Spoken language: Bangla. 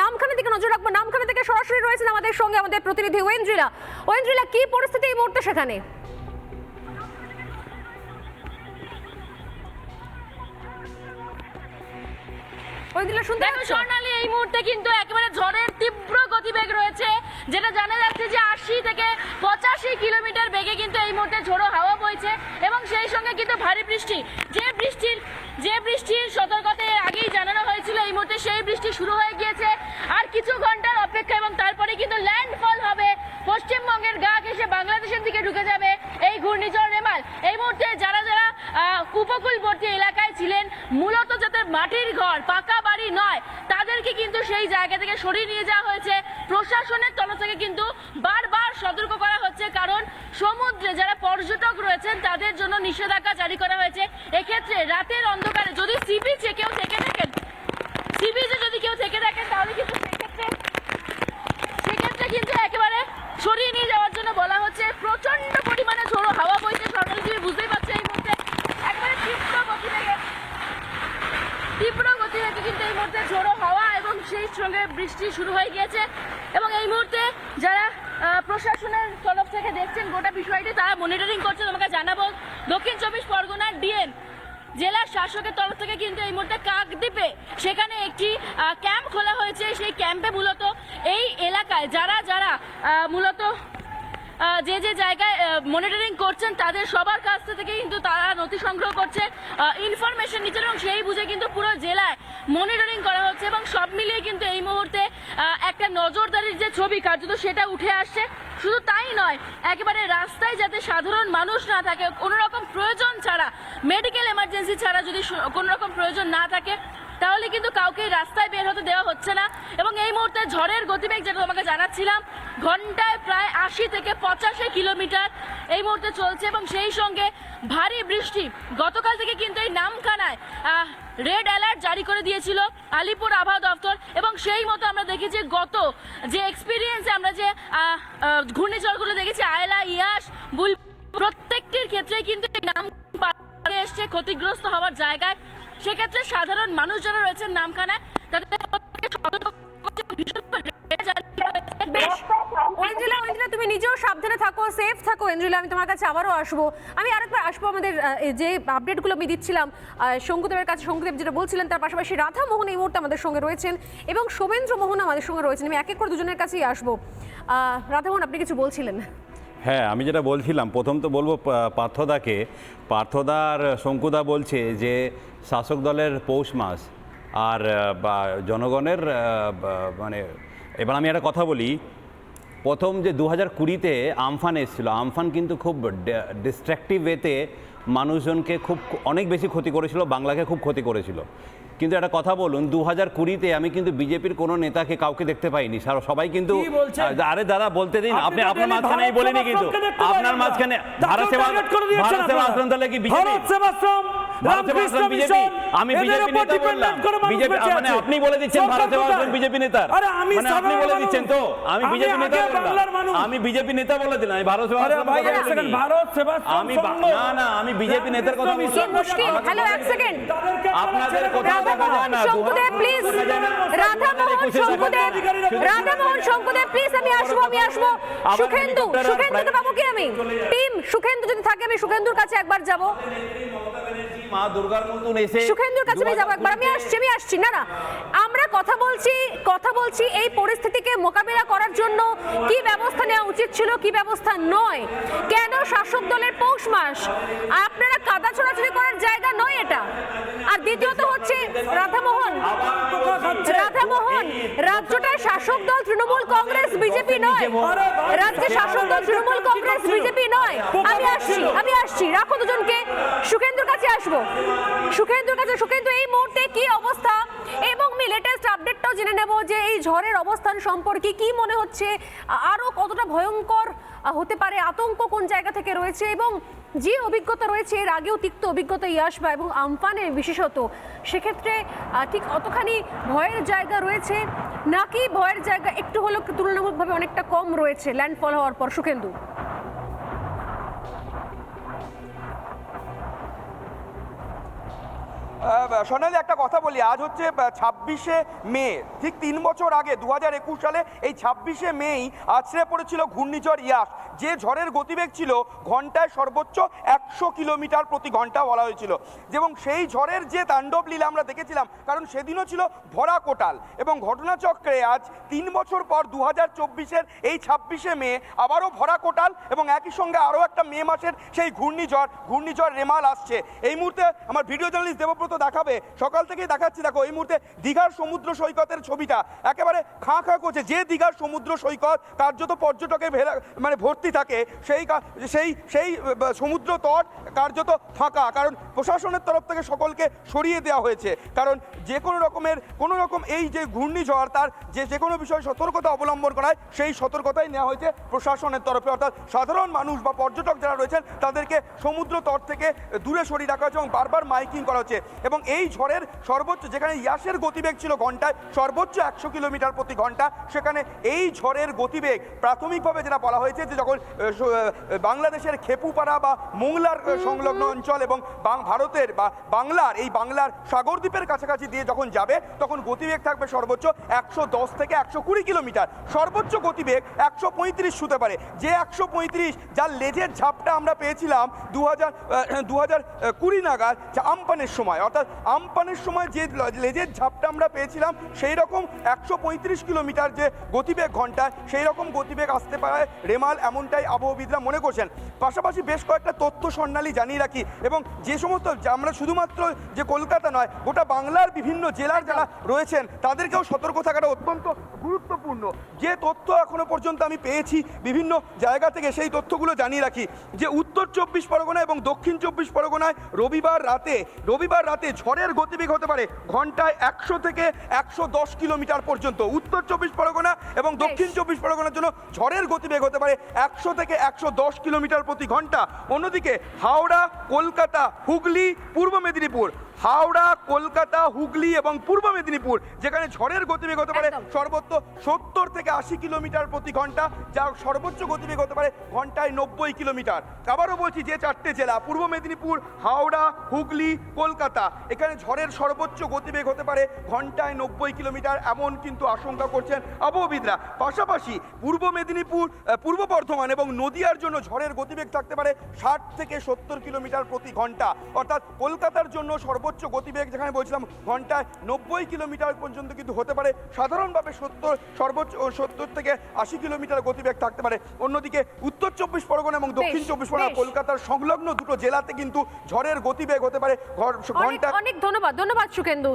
নামখানা দিকে নজর রাখব। নামখানা থেকে সরাসরি রয়েছেন আমাদের সঙ্গে আমাদের প্রতিনিধি ওয়েন্দ্রিলা। ওয়েন্দ্রিলা কি পরিস্থিতি এই মুহূর্তে সেখানে? ওয়েন্দ্রিলা শুনতে দেখো স্বর্ণালী এই মুহূর্তে কিন্তু একেবারে ঝড়ের তীব্র গতিবেগ রয়েছে যেটা জানা যাচ্ছে যে আশি থেকে পঁচাশি কিলোমিটার বেগে কিন্তু এই মুহূর্তে ঝোড়ো হাওয়া বইছে এবং সেই সঙ্গে কিন্তু ভারী বৃষ্টি। যে বৃষ্টির যে বৃষ্টির সতর্কতা এর আগেই জানানো এই মুহূর্তে সেই বৃষ্টি শুরু হয়ে গিয়েছে। আর কিছু ঘণ্টার অপেক্ষা এবং তারপরে কিন্তু ল্যান্ডফল হবে। পশ্চিমবঙ্গের গা ঘেসে বাংলাদেশের দিকে ঢুকে যাবে এই ঘূর্ণিঝড় রেমাল। এই মুহূর্তে যারা যারা উপকূলবর্তী এলাকায় ছিলেন, মূলত যাতে মাটির ঘর পাকা বাড়ি নয়, তাদেরকে কিন্তু সেই জায়গা থেকে সরিয়ে নিয়ে যাওয়া হয়েছে। প্রশাসনের তরফ থেকে কিন্তু বারবার সতর্ক করা হচ্ছে, কারণ সমুদ্রে যারা পর্যটক রয়েছেন, তাদের জন্য নিষেধাজ্ঞা জারি করা হয়েছে। এক্ষেত্রে রাতের অন্ধকারে যদি সি বিচে কেউ থেকে থাকেন সি যদি কেউ থেকে থাকেন তাহলে কিন্তু সেক্ষেত্রে সেক্ষেত্রে কিন্তু একেবারে সরিয়ে নিয়ে যাওয়ার জন্য বলা হচ্ছে প্রচণ্ড পরিমাণে ঝোড়ো হাওয়া বইছে, সরকারি বুঝতেই পারছ এই মুহূর্তে। একবারে তীব্র গতিবেগে তীব্র গতিবেগে কিন্তু এই মুহূর্তে ঝোড়ো হাওয়া এবং সেই সঙ্গে বৃষ্টি শুরু হয়ে গিয়েছে। এবং এই মুহূর্তে যারা প্রশাসনের তরফ থেকে দেখছেন গোটা বিষয়টি, তারা মনিটরিং করছে, তোমাকে জানাব। দক্ষিণ চব্বিশ পরগনার ডিএম জেলার শাসকের তরফ থেকে কিন্তু এই মুহূর্তে কাকদ্বীপে সেখানে একটি ক্যাম্প খোলা হয়েছে। সেই ক্যাম্পে মূলত এই এলাকায় যারা যারা মূলত যে যে জায়গায় মনিটরিং করছেন, তাদের সবার কাছ থেকে কিন্তু তারা নথি সংগ্রহ করছে ইনফরমেশন নিচ্ছেন এবং সেই বুঝে কিন্তু পুরো জেলায় মনিটরিং করা হচ্ছে এবং সব মিলিয়ে কিন্তু এই মুহূর্তে একটা নজরদারির যে ছবি কার্যত সেটা উঠে আসছে। শুধু তাই নয়, একেবারে রাস্তায় যাতে সাধারণ মানুষ না থাকে কোনো রকম প্রয়োজন ছাড়া মেডিকেল এমার্জেন্সি ছাড়া যদি কোনো রকম প্রয়োজন না থাকে, তাহলে কিন্তু কাউকে রাস্তায় বের হতে দেওয়া হচ্ছে না। এবং এই মুহূর্তে ঝড়ের গতিবেগ যেটা তোমাকে জানাচ্ছিলাম, ঘন্টায় প্রায় আশি থেকে পঁচাশি কিলোমিটার এই মুহূর্তে চলছে এবং সেই সঙ্গে ভারী বৃষ্টি। গতকাল থেকে কিন্তু এই নামখানায় রেড অ্যালার্ট জারি করে দিয়েছিল আলিপুর আবহাওয়া দপ্তর এবং সেই মতো আমরা দেখেছি গত যে এক্সপিরিয়েন্সে আমরা যে ঘূর্ণিঝড়গুলো দেখেছি, আয়লা, ইয়াস, বুল প্রত্যেকটির ক্ষেত্রে কিন্তু এই নাম এসছে ক্ষতিগ্রস্ত হওয়ার জায়গায়। সেক্ষেত্রে সাধারণ মানুষ যারা রয়েছেন নামখানায়। তাদের। বেশ তুমি নিজেও সাবধানে থাকো সেফ থাকো। ওয়েন্দ্রিলা আমি তোমার কাছে আবারও আসব। আমি আরেকবার আসব আমাদের যে আপডেটগুলো আমি দিচ্ছিলাম শঙ্কুদেবের কাছে, শঙ্কুদেব যেটা বলছিলেন, তার পাশাপাশি রাধা মোহন এই মুহূর্তে আমাদের সঙ্গে রয়েছেন এবং শুভেন্দ্র মোহন আমাদের সঙ্গে রয়েছেন। আমি এক এক করে দুজনের কাছেই আসব। রাধা মোহন আপনি কিছু বলছিলেন? হ্যাঁ আমি যেটা বলছিলাম, প্রথম তো বলব পার্থদাকে। পার্থদা আর শঙ্কুদা বলছে যে, শাসক দলের পৌষ মাস। আর বা, জনগণের মানে এবার আমি একটা কথা বলি প্রথম যে দু হাজার কুড়িতে আমফান এসেছিল আমফান কিন্তু খুব ডিস্ট্রাকটিভ ওয়েতে মানুষজনকে খুব অনেক বেশি ক্ষতি করেছিল বাংলাকে খুব ক্ষতি করেছিল। কিন্তু একটা কথা বলুন দু হাজার কুড়িতে আমি কিন্তু বিজেপির কোনো নেতাকে কাউকে দেখতে পাইনি। সবাই কিন্তু আরে দাদা বলতে দিন আপনি আপনি আপনার মাঝখানে বলিনি কিন্তু আপনার মাঝখানে ভারত সেবা ভারত সেবা আশ্রম তাহলে কি BJP? Bharat Sevashram, Bharat Seva Ramakrishna Ashram BJP. Mission, আমি বিজেপি উপর নেতা dependent বললাম করে মানুষ বিজেপি বেঁচে মানে আপনি বলে দিচ্ছেন সরকার ভারত সেবা আশ্রম কোথায়? বিজেপি নেতার আরে আমি আপনি বলে দিচ্ছেন তো আমি আমি বিজেপি নেতা আগে বললাম বাংলার মানুষ। আমি বিজেপি নেতা বলে দিলাম আমি ভারত সেবা ভাই, এক বলিনি। ভারত সেবাশ্রম আমি না না আমি বিজেপি নেতার কথা রামকৃষ্ণ বললাম মিশন মুশকিল। আমাকে হ্যালো এক সেকেন্ড। আপনাদের ছেড়ে দেখা যায় না প্লিজ রাধা মোহন শঙ্কুদেব রাধা মোহন শঙ্কুদেব প্লিজ আমি আসব আমি আসব। সুখেন্দু সুখেন্দুকে পাবো কি আমি? টিম সুখেন্দু যদি থাকে আমি সুখেন্দুর কাছে একবার যাব মা দুর্গার মতন এসে সুখেন্দুর কাছে আমি যাব একবার। আমি আসছি আমি আসছি। না না। আমরা কথা বলছি কথা বলছি এই পরিস্থিতিকে মোকাবিলা করার জন্য। কি ব্যবস্থা নেওয়া উচিত ছিল কি ব্যবস্থা নয়? কেন শাসক দলের পৌষ মাস? আপনারা কাদা ছোড়াছুড়ি করার জায়গা নয় এটা। আর দ্বিতীয়ত হচ্ছে রাধামোহন। রাধামোহন রাজ্যটার শাসক দল তৃণমূল কংগ্রেস বিজেপি নয়। রাজ্যের শাসক দল তৃণমূল কংগ্রেস বিজেপি নয়। আমি আসছি আসছি। রাখো দুজনকে। সুখেন্দুর কাছে আসব। সুখেন্দুর কাছে সুখেন্দু, এই মুহূর্তে কি অবস্থা? এবং আমি লেটেস্ট আপডেটটাও জেনে নেব যে এই ঝড়ের অবস্থান সম্পর্কে কি মনে হচ্ছে? আরও কতটা ভয়ঙ্কর হতে পারে আতঙ্ক কোন জায়গা থেকে রয়েছে? এবং যে অভিজ্ঞতা রয়েছে, এর আগেও তিক্ত অভিজ্ঞতা ইয়াসবা এবং আমফানে বিশেষত। সেক্ষেত্রে ঠিক অতখানি ভয়ের জায়গা রয়েছে? নাকি ভয়ের জায়গা একটু হলেও তুলনামূলকভাবে অনেকটা কম রয়েছে? ল্যান্ডফল হওয়ার পর, সুখেন্দু। সোনালি, একটা কথা বলি। আজ হচ্ছে ছাব্বিশে মে, ঠিক তিন বছর আগে দু হাজার একুশ সালে, এই ছাব্বিশে মেই আছড়ে পড়েছিল ঘূর্ণিঝড় ইয়াস। যে ঝড়ের গতিবেগ ছিল ঘন্টায় সর্বোচ্চ একশো কিলোমিটার প্রতি ঘণ্টা বলা হয়েছিল। এবং সেই ঝড়ের যে তাণ্ডব লীলা আমরা দেখেছিলাম, কারণ সেদিনও ছিল ভরা কোটাল। এবং ঘটনাচক্রে আজ তিন বছর পর দু হাজার চব্বিশের এই ছাব্বিশে মে আবারও ভরা কোটাল এবং একই সঙ্গে আরও একটা মে মাসের সেই ঘূর্ণিঝড় ঘূর্ণিঝড় রেমাল আসছে। এই মুহূর্তে আমার ভিডিও জার্নালিস্ট দেবব্রত দেখাবে। সকাল থেকেই দেখাচ্ছি, দেখো, এই মুহূর্তে দীঘার সমুদ্র সৈকতের ছবিটা। একেবারে খাঁ খাঁ করছে। যে দীঘার সমুদ্র সৈকত কার্যত পর্যটকে ভেলা- মানে ভর্তি থাকে, সেই সেই সেই সমুদ্র তট কার্যত ফাঁকা, কারণ প্রশাসনের তরফ থেকে সকলকে সরিয়ে দেওয়া হয়েছে। কারণ যে কোনো রকমের, কোনো রকম এই যে ঘূর্ণিঝড়, তার যে যে কোনো বিষয়ে সতর্কতা অবলম্বন করায়, সেই সতর্কতাই নেওয়া হয়েছে প্রশাসনের তরফে। অর্থাৎ সাধারণ মানুষ বা পর্যটক যারা রয়েছেন, তাদেরকে সমুদ্র তট থেকে দূরে সরিয়ে রাখা হয়েছে এবং বারবার মাইকিং করা হচ্ছে। এবং এই ঝড়ের সর্বোচ্চ, যেখানে ইয়াসের গতিবেগ ছিল ঘন্টায় সর্বোচ্চ একশো কিলোমিটার প্রতি ঘণ্টা, সেখানে এই ঝড়ের গতিবেগ প্রাথমিকভাবে যেটা বলা হয়েছে যে যখন বাংলাদেশের খেপুপাড়া বা মোংলার সংলগ্ন অঞ্চল এবং ভারতের বা বাংলার, এই বাংলার সাগরদ্বীপের কাছাকাছি দিয়ে যখন যাবে, তখন গতিবেগ থাকবে সর্বোচ্চ একশো দশ থেকে একশো কুড়ি কিলোমিটার। সর্বোচ্চ গতিবেগ একশো পঁয়ত্রিশ শুতে পারে। যে একশো পঁয়ত্রিশ যার লেজের ঝাপটা আমরা পেয়েছিলাম দু হাজার দু হাজার কুড়ি নাগাদ আমপানের সময় অর্থাৎ আমপানের সময় যে লেজের ঝাপটা আমরা পেয়েছিলাম সেই রকম একশো পঁয়ত্রিশ কিলোমিটার যে গতিবেগ ঘন্টায় সেই রকম গতিবেগ আসতে পারে রেমাল এমনটাই আবহবিদরা মনে করছেন। পাশাপাশি বেশ কয়েকটা তথ্য স্বর্ণালী জানিয়ে রাখি এবং যে সমস্ত আমরা শুধুমাত্র যে কলকাতা নয় গোটা বাংলার বিভিন্ন জেলার যারা রয়েছেন তাদেরকেও সতর্ক থাকাটা অত্যন্ত গুরুত্বপূর্ণ। যে তথ্য এখনও পর্যন্ত আমি পেয়েছি বিভিন্ন জায়গা থেকে সেই তথ্যগুলো জানিয়ে রাখি। যে উত্তর চব্বিশ পরগনা এবং দক্ষিণ চব্বিশ পরগনায় রবিবার রাতে রবিবার রাতে ঝড়ের গতিবেগ হতে পারে ঘন্টায় একশো থেকে একশো দশ কিলোমিটার পর্যন্ত। উত্তর চব্বিশ পরগনা এবং দক্ষিণ চব্বিশ পরগনার জন্য ঝড়ের গতিবেগ হতে পারে একশো থেকে একশো দশ কিলোমিটার প্রতি ঘণ্টা। অন্যদিকে হাওড়া কলকাতা হুগলি পূর্ব মেদিনীপুর হাওড়া কলকাতা হুগলি এবং পূর্ব মেদিনীপুর যেখানে ঝড়ের গতিবেগ হতে পারে। সর্বোচ্চ সত্তর থেকে আশি কিলোমিটার প্রতি ঘণ্টা যা সর্বোচ্চ গতিবেগ হতে পারে ঘন্টায় নব্বই কিলোমিটার। আবারও বলছি যে চারটে জেলা পূর্ব মেদিনীপুর হাওড়া হুগলি কলকাতা এখানে ঝড়ের সর্বোচ্চ গতিবেগ হতে পারে ঘন্টায় নব্বই কিলোমিটার এমন কিন্তু আশঙ্কা করছেন আবহবিদরা। পাশাপাশি পূর্ব মেদিনীপুর পূর্ব বর্ধমান এবং নদিয়ার জন্য ঝড়ের গতিবেগ থাকতে পারে ষাট থেকে সত্তর কিলোমিটার প্রতি ঘণ্টা। অর্থাৎ কলকাতার জন্য সর্বোচ্চ গতিবেগ যেখানে বলছিলাম ঘন্টায় নব্বই কিলোমিটার পর্যন্ত কিন্তু হতে পারে। সাধারণভাবে সত্তর সর্বোচ্চ সত্তর থেকে আশি কিলোমিটার গতিবেগ থাকতে পারে। অন্যদিকে উত্তর চব্বিশ পরগনা এবং দক্ষিণ চব্বিশ পরগনা কলকাতার সংলগ্ন দুটো জেলাতে কিন্তু ঝড়ের গতিবেগ হতে পারে। ঘণ্টা অনেক ধন্যবাদ ধন্যবাদ সুকেন্দু